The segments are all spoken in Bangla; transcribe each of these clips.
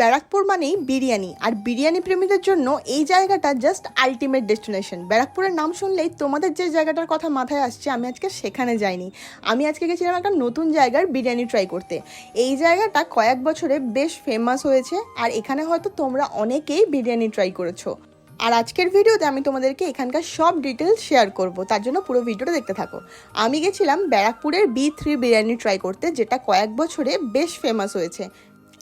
ব্যারাকপুর মানেই বিরিয়ানি। আর বিরিয়ানি প্রেমীদের জন্য এই জায়গাটা জাস্ট আলটিমেট ডেস্টিনেশন ব্যারাকপুরের নাম শুনলেই তোমাদের যে জায়গাটার কথা মাথায় আসছে, আমি আজকে সেখানে যাইনি। আমি আজকে গেছিলাম একটা নতুন জায়গার বিরিয়ানি ট্রাই করতে। এই জায়গাটা কয়েক বছরে বেশ ফেমাস হয়েছে, আর এখানে হয়তো তোমরা অনেকেই বিরিয়ানি ট্রাই করেছ। আর আজকের ভিডিওতে আমি তোমাদেরকে এখানকার সব ডিটেলস শেয়ার করব, তার জন্য পুরো ভিডিওটা দেখতে থাকো। আমি গেছিলাম ব্যারাকপুরের বি থ্রি বিরিয়ানি ট্রাই করতে, যেটা কয়েক বছরে বেশ ফেমাস হয়েছে।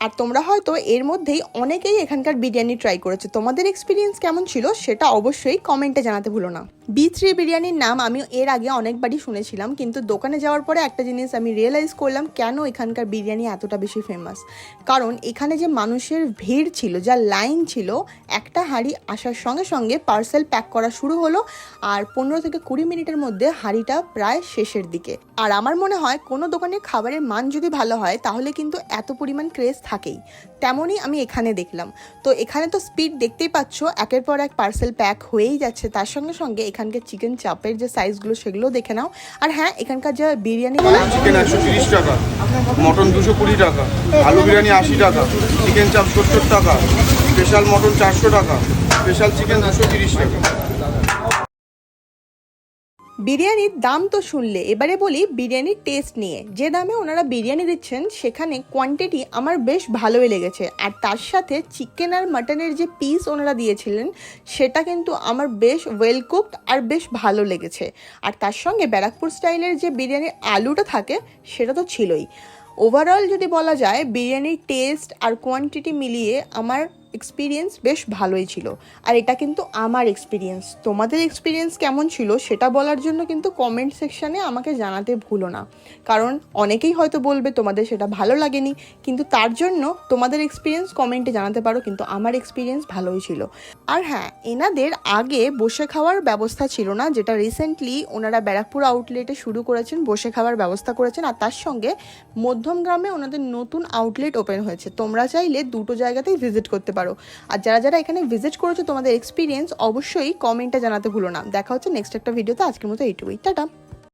আর তোমরা হয়তো এর মধ্যেই অনেকেই এখানকার বিরিয়ানি ট্রাই করেছ। তোমাদের এক্সপিরিয়েন্স কেমন ছিল সেটা অবশ্যই কমেন্টে জানাতে ভুলো না। বি থ্রি বিরিয়ানির নাম আমি এর আগে অনেকবারই শুনেছিলাম, কিন্তু দোকানে যাওয়ার পরে একটা জিনিস আমি রিয়েলাইজ করলাম, কেন এখানকার বিরিয়ানি এতটা বেশি ফেমাস কারণ এখানে যে মানুষের ভিড় ছিল, যা লাইন ছিল, একটা হাঁড়ি আসার সঙ্গে সঙ্গে পার্সেল প্যাক করা শুরু হলো আর পনেরো থেকে কুড়ি মিনিটের মধ্যে হাঁড়িটা প্রায় শেষের দিকে। আর আমার মনে হয় কোনো দোকানের খাবারের মান যদি ভালো হয়, তাহলে কিন্তু এত পরিমাণ ক্রেজ থাকেই। তেমনই আমি এখানে দেখলাম। তো এখানে তো স্পিড দেখতেই পাচ্ছ, একের পর এক পার্সেল প্যাক হয়েই যাচ্ছে। তার সঙ্গে সঙ্গে এখানকার চিকেন চাপের যে সাইজগুলো সেগুলো দেখে নাও। আর হ্যাঁ এখানকার যে বিরিয়ানি চিকেন একশো তিরিশ টাকা মটন দুশো কুড়ি টাকা, আলু বিরিয়ানি আশি টাকা চিকেন চাপ সত্তর টাকা স্পেশাল মটন চারশো টাকা স্পেশাল চিকেন দুশো তিরিশ টাকা। বিরিয়ানির দাম তো শুনলে, এবারে বলি বিরিয়ানির টেস্ট নিয়ে। যে দামে ওনারা বিরিয়ানি দিচ্ছেন, সেখানে কোয়ান্টিটি আমার বেশ ভালোই লেগেছে। আর তার সাথে চিকেন আর মাটনের যে পিস ওনারা দিয়েছিলেন, সেটা কিন্তু আমার বেশ ওয়েল কুকড আর বেশ ভালো লেগেছে। আর তার সঙ্গে ব্যারাকপুর স্টাইলের যে বিরিয়ানির আলুটা থাকে, সেটা তো ছিলই। ওভারঅল যদি বলা যায়, বিরিয়ানির টেস্ট আর কোয়ান্টিটি মিলিয়ে আমার এক্সপিরিয়েন্স বেশ ভালোই ছিল। আর এটা কিন্তু আমার এক্সপিরিয়েন্স তোমাদের এক্সপিরিয়েন্স কেমন ছিল সেটা বলার জন্য কিন্তু কমেন্ট সেকশানে আমাকে জানাতে ভুলো না। কারণ অনেকেই হয়তো বলবে, তোমাদের সেটা ভালো লাগেনি। কিন্তু তার জন্য তোমাদের এক্সপিরিয়েন্স কমেন্টে জানাতে পারো, কিন্তু আমার এক্সপিরিয়েন্স ভালোই ছিল। আর হ্যাঁ এনাদের আগে বসে খাওয়ার ব্যবস্থা ছিল না, যেটা রিসেন্টলি ওনারা ব্যারাকপুর আউটলেটে শুরু করেছেন, বসে খাওয়ার ব্যবস্থা করেছেন। আর তার সঙ্গে মধ্যম গ্রামে ওনাদের নতুন আউটলেট ওপেন হয়েছে। তোমরা চাইলে দুটো জায়গাতেই ভিজিট করতে পারো। আর যারা যারা এখানে ভিজিট করেছ তোমাদের এক্সপিরিয়েন্স অবশ্যই কমেন্টটা জানাতে ভুলো না। দেখা হচ্ছে নেক্সট একটা ভিডিওতে আজকের মতো এইটুকুই। টাটা।